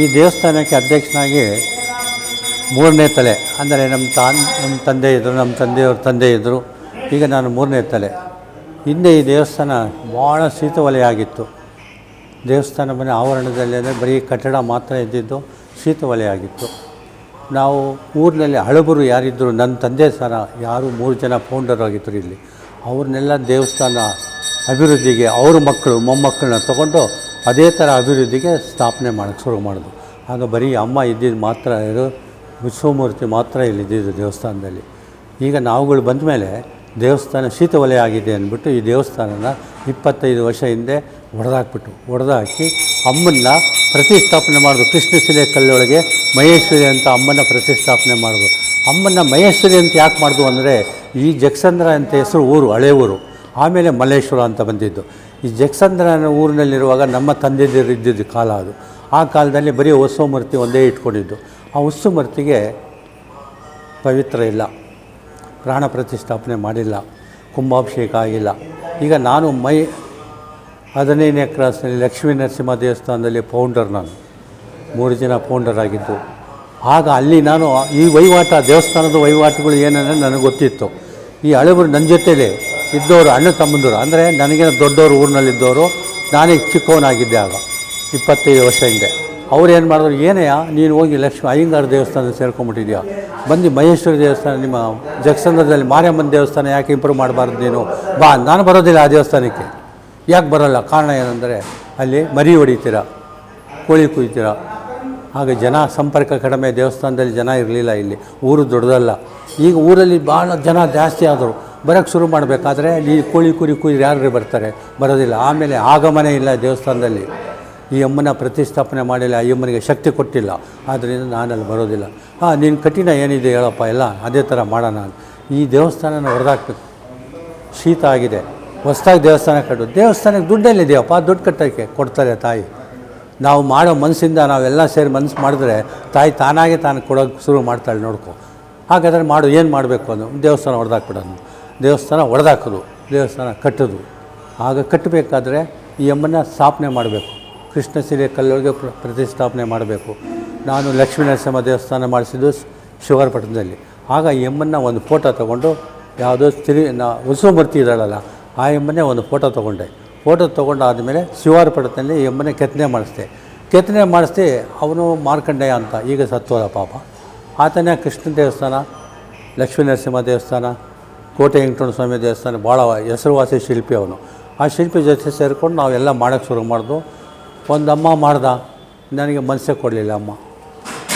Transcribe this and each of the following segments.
ಈ ದೇವಸ್ಥಾನಕ್ಕೆ ಅಧ್ಯಕ್ಷನಾಗಿ ಮೂರನೇ ತಲೆ, ಅಂದರೆ ನಮ್ಮ ತಾನ್, ನಮ್ಮ ತಂದೆ ಇದ್ದರು ನಮ್ಮ ತಂದೆಯವ್ರ ತಂದೆ ಇದ್ದರು ಈಗ ನಾನು ಮೂರನೇ ತಲೆ. ಹಿಂದೆ ಈ ದೇವಸ್ಥಾನ ಭಾಳ ಶೀತವಲಯ ಆಗಿತ್ತು ದೇವಸ್ಥಾನ ಮನೆ ಆವರಣದಲ್ಲಿ ಅಂದರೆ ಬರೀ ಕಟ್ಟಡ ಮಾತ್ರ ಇದ್ದಿದ್ದು ಶೀತವಲಯ ಆಗಿತ್ತು ನಾವು ಊರಿನಲ್ಲಿ ಹಳಬರು ಯಾರಿದ್ದರು ನನ್ನ ತಂದೆ ಸರ ಯಾರು ಮೂರು ಜನ ಫೌಂಡರ್ ಆಗಿದ್ದರು ಇಲ್ಲಿ, ಅವ್ರನ್ನೆಲ್ಲ ದೇವಸ್ಥಾನ ಅಭಿವೃದ್ಧಿಗೆ, ಅವ್ರ ಮಕ್ಕಳು, ಮೊಮ್ಮಕ್ಕಳನ್ನ ತಗೊಂಡು ಅದೇ ಥರ ಅಭಿವೃದ್ಧಿಗೆ ಸ್ಥಾಪನೆ ಮಾಡೋಕ್ಕೆ ಶುರು ಮಾಡಿದ್ರು. ಆಗ ಬರೀ ಅಮ್ಮ ಇದ್ದಿದ್ದು ಮಾತ್ರ ಇದು ವಿಶ್ವಮೂರ್ತಿ ಮಾತ್ರ ಇಲ್ಲಿದ್ದಿದ್ದು ದೇವಸ್ಥಾನದಲ್ಲಿ. ಈಗ ನಾವುಗಳು ಬಂದ ಮೇಲೆ ದೇವಸ್ಥಾನ ಶೀತವಲಯ ಆಗಿದೆ ಅಂದ್ಬಿಟ್ಟು ಈ ದೇವಸ್ಥಾನನ ಇಪ್ಪತ್ತೈದು ವರ್ಷ ಹಿಂದೆ ಒಡೆದಾಕ್ಬಿಟ್ಟು ಒಡೆದಾಕಿ ಅಮ್ಮನ್ನ ಪ್ರತಿಷ್ಠಾಪನೆ ಮಾಡೋದು ಕೃಷ್ಣಶಿಲೆ ಕಲ್ಲೊಳಗೆ ಮಹೇಶ್ವರಿ ಅಂತ ಅಮ್ಮನ ಪ್ರತಿಷ್ಠಾಪನೆ ಮಾಡೋದು ಅಮ್ಮನ ಮಹೇಶ್ವರಿ ಅಂತ ಯಾಕೆ ಮಾಡೋದು ಅಂದರೆ ಈ ಜಗಸಂದ್ರ ಅಂತ ಹೆಸರು ಊರು, ಹಳೆ ಊರು. ಆಮೇಲೆ ಮಲ್ಲೇಶ್ವರ ಅಂತ ಬಂದಿದ್ದು. ಈ ಜಕ್ಸಂದ್ರ ಊರಿನಲ್ಲಿರುವಾಗ ನಮ್ಮ ತಂದೆದಿರು ಇದ್ದಿದ್ದು ಕಾಲ ಅದು. ಆ ಕಾಲದಲ್ಲಿ ಬರೀ ಮೂರ್ತಿ ಒಂದೇ ಇಟ್ಕೊಂಡಿದ್ದು. ಆ ಮೂರ್ತಿಗೆ ಪವಿತ್ರ ಇಲ್ಲ. ಪ್ರಾಣ ಪ್ರತಿಷ್ಠಾಪನೆ ಮಾಡಿಲ್ಲ. ಕುಂಭಾಭಿಷೇಕ ಆಗಿಲ್ಲ. ಈಗ ನಾನು ಮೈ ಹದಿನೈದನೇ ಕ್ರಾಸ್ನಲ್ಲಿ ಲಕ್ಷ್ಮೀ ನರಸಿಂಹ ದೇವಸ್ಥಾನದಲ್ಲಿ ಫೌಂಡರ್ ನಾನು. ಮೂರು ಜನ ಫೌಂಡರ್ ಆಗಿದ್ದು. ಆಗ ಅಲ್ಲಿ ನಾನು ಈ ವಹಿವಾಟ, ದೇವಸ್ಥಾನದ ವಹಿವಾಟುಗಳು ಏನಂದರೆ ನನಗೆ ಗೊತ್ತಿತ್ತು. ಈ ಹಳಬರು ನನ್ನ ಜೊತೆಲೇ ಇದ್ದವರು ಅಣ್ಣ ತಮ್ಮಂದರು, ಅಂದರೆ ನನಗಿನ ದೊಡ್ಡವರು ಊರಿನಲ್ಲಿದ್ದವರು ನಾನೇ ಚಿಕ್ಕವನಾಗಿದ್ದೆ ಆಗ, ಇಪ್ಪತ್ತೈದು ವರ್ಷ ಹಿಂದೆ. ಅವ್ರು ಏನು ಮಾಡಿದ್ರು ಏನಯ್ಯ ನೀನು ಹೋಗಿ ಲಕ್ಷ್ಮಿ ಅಯ್ಯಂಗಾರ ದೇವಸ್ಥಾನ ಸೇರ್ಕೊಂಬಿಟ್ಟಿದ್ಯಾ? ಬಂದು ಮಹೇಶ್ವರಿ ದೇವಸ್ಥಾನ, ನಿಮ್ಮ ಜಗಸಂದ್ರದಲ್ಲಿ ಮಾರಿಯಮ್ಮನ ದೇವಸ್ಥಾನ ಯಾಕೆ ಇಂಪ್ರೂವ್ ಮಾಡಬಾರ್ದು ನೀನು? ಬಾ, ನಾನು ಬರೋದಿಲ್ಲ ಆ ದೇವಸ್ಥಾನಕ್ಕೆ. ಯಾಕೆ ಬರೋಲ್ಲ? ಕಾರಣ ಏನಂದರೆ, ಅಲ್ಲಿ ಮರಿ ಹೊಡಿತೀರ, ಕೋಳಿ ಕುಯ್ತೀರ. ಹಾಗೆ ಜನ, ಸಂಪರ್ಕ ಕಡಿಮೆ, ದೇವಸ್ಥಾನದಲ್ಲಿ ಜನ ಇರಲಿಲ್ಲ ಇಲ್ಲಿ. ಊರು ದೊಡ್ಡದಲ್ಲ. ಈಗ ಊರಲ್ಲಿ ಭಾಳ ಜನ ಜಾಸ್ತಿ ಆದರು. ಬರೋಕ್ಕೆ ಶುರು ಮಾಡಬೇಕಾದ್ರೆ ಈ ಕೋಳಿ ಕುರಿ ಕುರಿ ಯಾರು ಬರ್ತಾರೆ, ಬರೋದಿಲ್ಲ. ಆಮೇಲೆ ಆಗಮನೆ ಇಲ್ಲ ದೇವಸ್ಥಾನದಲ್ಲಿ. ಈ ಅಮ್ಮನ ಪ್ರತಿಷ್ಠಾಪನೆ ಮಾಡಿಲ್ಲ, ಈ ಅಮ್ಮನಿಗೆ ಶಕ್ತಿ ಕೊಟ್ಟಿಲ್ಲ. ಆದ್ದರಿಂದ ನಾನಲ್ಲಿ ಬರೋದಿಲ್ಲ. ಹಾಂ, ನೀನು ಕಠಿಣ ಏನಿದೆ ಹೇಳಪ್ಪ, ಎಲ್ಲ ಅದೇ ಥರ ಮಾಡೋಣ ಈ ದೇವಸ್ಥಾನನ ಹೊಡೆದಾಕ್ಬೇಕು ಶೀತ ಆಗಿದೆ. ಹೊಸ್ದಾಗಿ ದೇವಸ್ಥಾನ ಕಟ್ಟು ದೇವಸ್ಥಾನಕ್ಕೆ ದುಡ್ಡಲ್ಲಿದೆಯಪ್ಪ? ದುಡ್ಡು ಕಟ್ಟೋಕ್ಕೆ ಕೊಡ್ತಾರೆ ತಾಯಿ. ನಾವು ಮಾಡೋ ಮನಸ್ಸಿಂದ ನಾವೆಲ್ಲ ಸೇರಿ ಮನಸ್ಸು ಮಾಡಿದ್ರೆ ತಾಯಿ ತಾನಾಗೆ ತಾನು ಕೊಡೋಕ್ಕೆ ಶುರು ಮಾಡ್ತಾಳೆ ನೋಡ್ಕೊ. ಹಾಗಾದರೆ ಮಾಡು, ಏನು ಮಾಡಬೇಕು ಅನ್ನೋ ದೇವಸ್ಥಾನ ಹೊಡೆದಾಕ್ಬಿಡೋದು ದೇವಸ್ಥಾನ ಒಡೆದಾಕೋದು, ದೇವಸ್ಥಾನ ಕಟ್ಟೋದು. ಆಗ ಕಟ್ಟಬೇಕಾದ್ರೆ ಈ ಅಮ್ಮನ ಸ್ಥಾಪನೆ ಮಾಡಬೇಕು. ಕೃಷ್ಣ ಸಿರಿಯ ಕಲ್ಲೊಳಗೆ ಪ್ರ, ಪ್ರತಿಷ್ಠಾಪನೆ ಮಾಡಬೇಕು. ನಾನು ಲಕ್ಷ್ಮೀ ನರಸಿಂಹ ದೇವಸ್ಥಾನ ಮಾಡಿಸಿದ್ದು ಶುಗರ್ಪಟ್ಟಣದಲ್ಲಿ ಆಗ ಈ ಒಂದು ಫೋಟೋ ತೊಗೊಂಡು, ಯಾವುದೋ ತಿರಿ ನಾ ಉತ್ಸವಮೂರ್ತಿ ಇದ್ದಾಳಲ್ಲ, ಆ ಎಮ್ಮನ್ನೇ ಒಂದು ಫೋಟೋ ತೊಗೊಂಡೆ. ಫೋಟೋ ತೊಗೊಂಡಾದಮೇಲೆ ಶಿವಾರಪಟ್ಟಣದಲ್ಲಿ ಈ ಎಮ್ಮನೆ ಕೆತ್ತನೆ ಮಾಡಿಸ್ದೆ. ಕೆತ್ತನೆ ಮಾಡಿಸ್ದೆ, ಅವನು ಮಾರ್ಕಂಡಯ್ಯ ಅಂತ, ಈಗ ಸತ್ತೋದ ಪಾಪ. ಆತನೇ ಕೃಷ್ಣ ದೇವಸ್ಥಾನ, ಲಕ್ಷ್ಮೀ ನರಸಿಂಹ ದೇವಸ್ಥಾನ ಕೋಟೆ ವೆಂಕಟರಮಣ ಸ್ವಾಮಿ ದೇವಸ್ಥಾನ ಭಾಳ ಹೆಸರುವಾಸಿ ಶಿಲ್ಪಿ ಅವನು. ಆ ಶಿಲ್ಪಿ ಜೊತೆ ಸೇರಿಕೊಂಡು ನಾವೆಲ್ಲ ಮಾಡೋಕ್ಕೆ ಶುರು ಮಾಡಿದ್ವು ಒಂದು ಅಮ್ಮ ಮಾಡ್ದ, ನನಗೆ ಮನಸ್ಸೇ ಕೊಡಲಿಲ್ಲ ಅಮ್ಮ.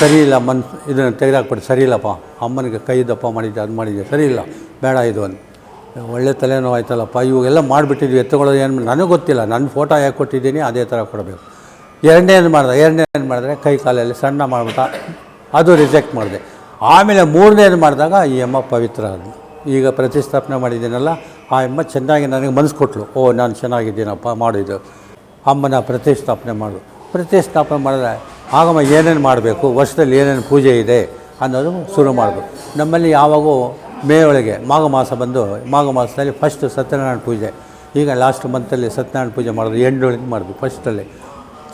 ಸರಿ ಇಲ್ಲ ಮನ್ ಇದನ್ನು ತೆಗೆದಾಕ್ಬಿಟ್ಟು ಸರಿ ಇಲ್ಲಪ್ಪ. ಅಮ್ಮನಿಗೆ ಕೈ ದಪ್ಪ ಮಾಡಿದ್ದೆ, ಅದು ಮಾಡಿದ್ದೆ, ಸರಿ ಇಲ್ಲ, ಬೇಡ ಇದು ಅಂತ ಒಳ್ಳೆ ತಲೆನೋವು ಆಯ್ತಲ್ಲಪ್ಪ, ಇವಾಗೆಲ್ಲ ಮಾಡಿಬಿಟ್ಟಿದ್ವಿ ಎತ್ತುಕೊಳ್ಳೋದು ಏನು ನನಗೆ ಗೊತ್ತಿಲ್ಲ ನನ್ನ ಫೋಟೋ ಯಾಕೆ ಕೊಟ್ಟಿದ್ದೀನಿ, ಅದೇ ಥರ ಕೊಡಬೇಕು. ಎರಡನೇದು ಏನು ಎರಡನೇದು ಮಾಡಿದ್ರೆ ಕೈ ಕಾಲಲ್ಲಿ ಸಣ್ಣ ಮಾಡ್ಬಿಟ್ಟ, ಅದು ರಿಜೆಕ್ಟ್ ಮಾಡಿದೆ. ಆಮೇಲೆ ಮೂರನೇದು ಮಾಡಿದಾಗ ಈ ಅಮ್ಮ ಪವಿತ್ರ ಅದು ಈಗ ಪ್ರತಿಷ್ಠಾಪನೆ ಮಾಡಿದ್ದೀನಲ್ಲ, ಆ ಅಮ್ಮ ಚೆನ್ನಾಗಿ ನನಗೆ ಮನಸ್ಸು ಕೊಟ್ಟಳು ಓ, ನಾನು ಚೆನ್ನಾಗಿದ್ದೀನಪ್ಪ ಮಾಡಿದ್ದು ಅಮ್ಮನ ಪ್ರತಿಷ್ಠಾಪನೆ ಮಾಡು. ಪ್ರತಿಷ್ಠಾಪನೆ ಮಾಡಿದ್ರೆ, ಆಗಮ್ಮ, ಏನೇನು ಮಾಡಬೇಕು? ವರ್ಷದಲ್ಲಿ ಏನೇನು ಪೂಜೆ ಇದೆ? ಅನ್ನೋದು ಶುರು ಮಾಡೋದು ನಮ್ಮಲ್ಲಿ ಯಾವಾಗೂ ಮೇ ಒಳಗೆ ಮಾಘ ಮಾಸ ಬಂದು, ಮಾಘ ಮಾಸದಲ್ಲಿ ಫಸ್ಟ್ ಸತ್ಯನಾರಾಯಣ ಪೂಜೆ. ಈಗ ಲಾಸ್ಟ್ ಮಂತಲ್ಲಿ ಸತ್ಯನಾರಾಯಣ ಪೂಜೆ ಮಾಡೋದು ಎಂಡೊಳಗೆ ಮಾಡೋದು ಫಸ್ಟಲ್ಲಿ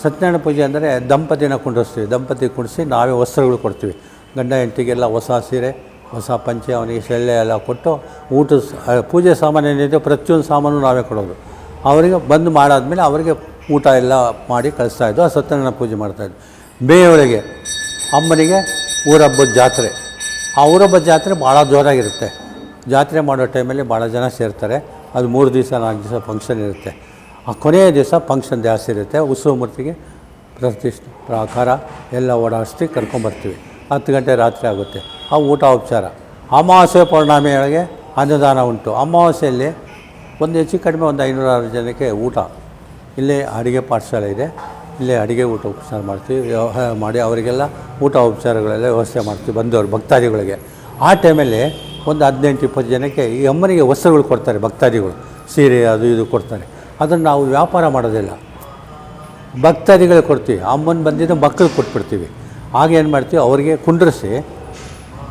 ಸತ್ಯನಾರಾಯಣ ಪೂಜೆ ಅಂದರೆ ದಂಪತಿನ ಕುಂಡಿಸ್ತೀವಿ ದಂಪತಿ ಕುಂಡಿಸಿ ನಾವೇ ವಸ್ತ್ರಗಳು ಕೊಡ್ತೀವಿ. ಗಂಡ ಹೆಂಡತಿಗೆಲ್ಲ ಹೊಸ ಸೀರೆ ಹೊಸ ಪಂಚೆ ಅವನಿಗೆ ಸೆಳ್ಳೆ ಎಲ್ಲ ಕೊಟ್ಟು ಊಟ ಪೂಜೆ ಸಾಮಾನು ಏನಿದೆ ಪ್ರತಿಯೊಂದು ಸಾಮಾನು ನಾವೇ ಕೊಡೋದು. ಅವರಿಗೆ ಬಂದು ಮಾಡಾದಮೇಲೆ ಅವರಿಗೆ ಊಟ ಎಲ್ಲ ಮಾಡಿ ಕಳಿಸ್ತಾಯಿದ್ದು ಆ ಸತ್ಯನಾರಾಯಣ ಪೂಜೆ ಮಾಡ್ತಾಯಿದ್ದು ಮೇ ಒಳಗೆ ಅಮ್ಮನಿಗೆ ಊರಬ್ಬದ ಜಾತ್ರೆ. ಆ ಊರಬ್ಬದ ಜಾತ್ರೆ ಭಾಳ ಜೋರಾಗಿರುತ್ತೆ. ಜಾತ್ರೆ ಮಾಡೋ ಟೈಮಲ್ಲಿ ಭಾಳ ಜನ ಸೇರ್ತಾರೆ. ಅದು ಮೂರು ದಿವಸ, ನಾಲ್ಕು ದಿವಸ ಫಂಕ್ಷನ್ ಇರುತ್ತೆ. ಆ ಕೊನೆಯ ದಿವಸ ಫಂಕ್ಷನ್ ಜಾಸ್ತಿ ಇರುತ್ತೆ. ಉತ್ಸವ ಮೂರ್ತಿಗೆ ಪ್ರತಿಷ್ಠೆ, ಪ್ರಾಕಾರ ಎಲ್ಲ ಓಡಾಡಿಸಿ ಕರ್ಕೊಂಬರ್ತೀವಿ. ಹತ್ತು ಗಂಟೆ ರಾತ್ರಿ ಆಗುತ್ತೆ. ಆ ಊಟ ಉಪಚಾರ. ಅಮಾವಾಸ್ಯೆ ಪೌರ್ಣಮಿಯೊಳಗೆ ಅನ್ನದಾನ ಉಂಟು. ಅಮಾವಾಸ್ಯೆಯಲ್ಲಿ ಒಂದು ಹೆಚ್ಚು ಕಡಿಮೆ ಒಂದು ಐನೂರಾರು ಜನಕ್ಕೆ ಊಟ. ಇಲ್ಲಿ ಅಡುಗೆ ಪಾಠಶಾಲೆ ಇದೆ. ಇಲ್ಲಿ ಅಡುಗೆ ಊಟ ಉಪಚಾರ ಮಾಡ್ತೀವಿ. ವ್ಯವಹಾರ ಮಾಡಿ ಅವರಿಗೆಲ್ಲ ಊಟ ಉಪಚಾರಗಳೆಲ್ಲ ವ್ಯವಸ್ಥೆ ಮಾಡ್ತೀವಿ ಬಂದವರು, ಭಕ್ತಾದಿಗಳಿಗೆ. ಆ ಟೈಮಲ್ಲಿ ಒಂದು ಹದಿನೆಂಟು, ಇಪ್ಪತ್ತು ಜನಕ್ಕೆ ಈ ಅಮ್ಮನಿಗೆ ವಸ್ತ್ರಗಳು ಕೊಡ್ತಾರೆ ಭಕ್ತಾದಿಗಳು. ಸೀರೆ ಅದು ಇದು ಕೊಡ್ತಾರೆ. ಅದನ್ನು ನಾವು ವ್ಯಾಪಾರ ಮಾಡೋದಿಲ್ಲ. ಭಕ್ತಾದಿಗಳಿಗೆ ಕೊಡ್ತೀವಿ. ಅಮ್ಮನ ಬಂದಿದ್ದು ಮಕ್ಕಳಿಗೆ ಕೊಟ್ಬಿಡ್ತೀವಿ. ಆಗೇನು ಮಾಡ್ತೀವಿ ಅವರಿಗೆ ಕುಂಡ್ರಿಸಿ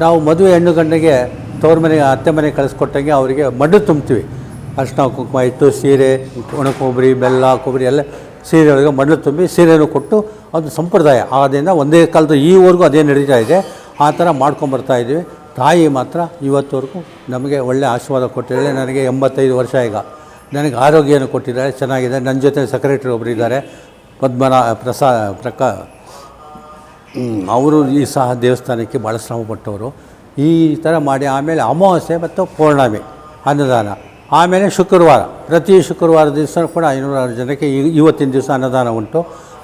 ನಾವು ಮದುವೆ ಹೆಣ್ಣು ಗಂಡಿಗೆ ತವ್ರ ಮನೆಗೆ, ಅತ್ತೆ ಮನೆಗೆ ಕಳಿಸ್ಕೊಟ್ಟಂಗೆ ಅವರಿಗೆ ಮಡ್ಡು ತುಂಬ್ತೀವಿ. ಅರ್ಶಿನ ಕುಂಕುಮ ಇಟ್ಟು ಸೀರೆ, ಒಣ ಕೊಬ್ಬರಿ, ಬೆಲ್ಲ, ಕೊಬ್ಬರಿ ಎಲ್ಲ ಸೀರೆ ಒಳಗೆ ಮಡ್ಲು ತುಂಬಿ ಸೀರೆಯನ್ನು ಕೊಟ್ಟು ಅದು ಸಂಪ್ರದಾಯ. ಆದ್ದರಿಂದ ಒಂದೇ ಕಾಲದ ಈವರೆಗೂ ಅದೇ ನಡೀತಾ ಇದೆ. ಆ ಥರ ಮಾಡ್ಕೊಂಬರ್ತಾ ಇದ್ದೀವಿ. ತಾಯಿ ಮಾತ್ರ ಇವತ್ತುವರೆಗೂ ನಮಗೆ ಒಳ್ಳೆ ಆಶೀರ್ವಾದ ಕೊಟ್ಟಿದ್ದಾಳೆ ನನಗೆ ಎಂಬತ್ತೈದು ವರ್ಷ ಈಗ. ನನಗೆ ಆರೋಗ್ಯನ ಕೊಟ್ಟಿದ್ದಾರೆ. ಚೆನ್ನಾಗಿದೆ. ನನ್ನ ಜೊತೆ ಸೆಕ್ರೆಟ್ರಿ ಒಬ್ಬರು ಇದ್ದಾರೆ ಪದ್ಮನಾ ಪ್ರಸಾ ಪ್ರಕಾ ಅವರು ಈ ಸಹ ದೇವಸ್ಥಾನಕ್ಕೆ ಭಾಳ ಶ್ರಮಪಟ್ಟವರು. ಈ ಥರ ಮಾಡಿ ಆಮೇಲೆ ಅಮಾವಾಸ್ಯೆ ಮತ್ತು ಪೌರ್ಣಮಿ ಅನ್ನದಾನ. ಆಮೇಲೆ ಶುಕ್ರವಾರ. ಪ್ರತಿ ಶುಕ್ರವಾರ ದಿವಸ ಕೂಡ ಐನೂರಾರು ಜನಕ್ಕೆ ಇವತ್ತಿನ ದಿವಸ ಅನ್ನದಾನ ಉಂಟು.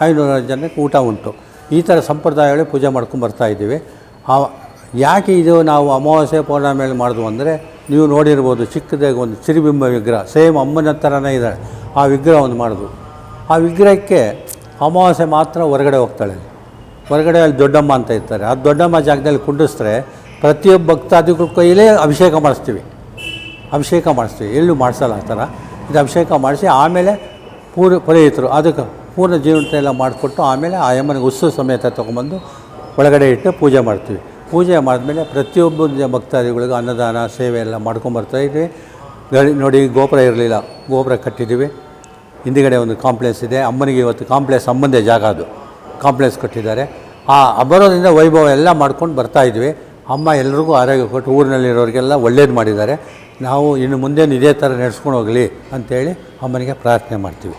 ಐನೂರಾರು ಜನಕ್ಕೆ ಊಟ ಉಂಟು. ಈ ಥರ ಸಂಪ್ರದಾಯಗಳು ಪೂಜೆ ಮಾಡ್ಕೊಂಡು ಬರ್ತಾ ಇದ್ದೀವಿ. ಯಾಕೆ ಇದು ನಾವು ಅಮಾವಾಸ್ಯೆ, ಪೌರ್ಣಮಿಯಲ್ಲಿ ಮಾಡಿದ್ವು ಅಂದರೆ ನೀವು ನೋಡಿರ್ಬೋದು ಚಿಕ್ಕದಾಗಿ ಒಂದು ಸಿರಿಬಿಂಬ ವಿಗ್ರಹ. ಸೇಮ್ ಅಮ್ಮನ ಥರನೇ ಇದೆ. ಆ ವಿಗ್ರಹ ಒಂದು ಮಾಡಿದ್ವು ಆ ವಿಗ್ರಹಕ್ಕೆ ಅಮಾವಾಸ್ಯೆ ಮಾತ್ರ ಹೊರಗಡೆ ಹೋಗ್ತಾಳೆ. ಹೊರಗಡೆ ಅಲ್ಲಿ ದೊಡ್ಡಮ್ಮ ಅಂತ ಇರ್ತಾರೆ. ಆ ದೊಡ್ಡಮ್ಮ ಜಾಗದಲ್ಲಿ ಕುಂಡಿಸ್ತಾರೆ ಪ್ರತಿಯೊಬ್ಬ ಭಕ್ತಾದಿಗಳ ಕೈಯಲ್ಲೇ ಅಭಿಷೇಕ ಮಾಡಿಸ್ತೀವಿ. ಅಭಿಷೇಕ ಮಾಡಿಸ್ತೀವಿ. ಎಲ್ಲೂ ಮಾಡಿಸಲ್ಲ ಆ ಥರ. ಇದು ಅಭಿಷೇಕ ಮಾಡಿಸಿ ಆಮೇಲೆ ಪೂರ ಪುರೋಹಿತರು ಅದಕ್ಕೆ ಪೂರ್ಣ ಜೀವನ ಎಲ್ಲ ಮಾಡಿಕೊಟ್ಟು ಆಮೇಲೆ ಆ ಯಮ್ಮನಿಗೆ ಉತ್ಸವ ಸಮೇತ ತೊಗೊಂಬಂದು ಒಳಗಡೆ ಇಟ್ಟು ಪೂಜೆ ಮಾಡ್ತೀವಿ. ಪೂಜೆ ಮಾಡಿದ್ಮೇಲೆ ಪ್ರತಿಯೊಬ್ಬ ಭಕ್ತಾದಿಗಳಿಗೂ ಅನ್ನದಾನ, ಸೇವೆ ಎಲ್ಲ ಮಾಡ್ಕೊಂಬರ್ತಾ ಇದ್ವಿ. ನೋಡಿ ಗೋಪುರ ಇರಲಿಲ್ಲ. ಗೋಪುರ ಕಟ್ಟಿದ್ದೀವಿ. ಹಿಂದಿಗಡೆ ಒಂದು ಕಾಂಪ್ಲೆಕ್ಸ್ ಇದೆ. ಅಮ್ಮನಿಗೆ ಇವತ್ತು ಕಾಂಪ್ಲೆಕ್ಸ್ ಸಂಬಂಧ ಜಾಗ ಅದು. ಕಾಂಪ್ಲೆಕ್ಸ್ ಕಟ್ಟಿದ್ದಾರೆ. ಆ ಬರೋದ್ರಿಂದ ವೈಭವ ಎಲ್ಲ ಮಾಡ್ಕೊಂಡು ಬರ್ತಾ ಇದ್ವಿ. ಅಮ್ಮ ಎಲ್ರಿಗೂ ಆರೋಗ್ಯ ಕೊಟ್ಟು ಊರಿನಲ್ಲಿರೋರಿಗೆಲ್ಲ ಒಳ್ಳೇದು ಮಾಡಿದ್ದಾರೆ. ನಾವು ಇನ್ನು ಮುಂದೇನು ಇದೇ ಥರ ನಡೆಸ್ಕೊಂಡು ಹೋಗಲಿ ಅಂತೇಳಿ ಅಮ್ಮನಿಗೆ ಪ್ರಾರ್ಥನೆ ಮಾಡ್ತೀವಿ.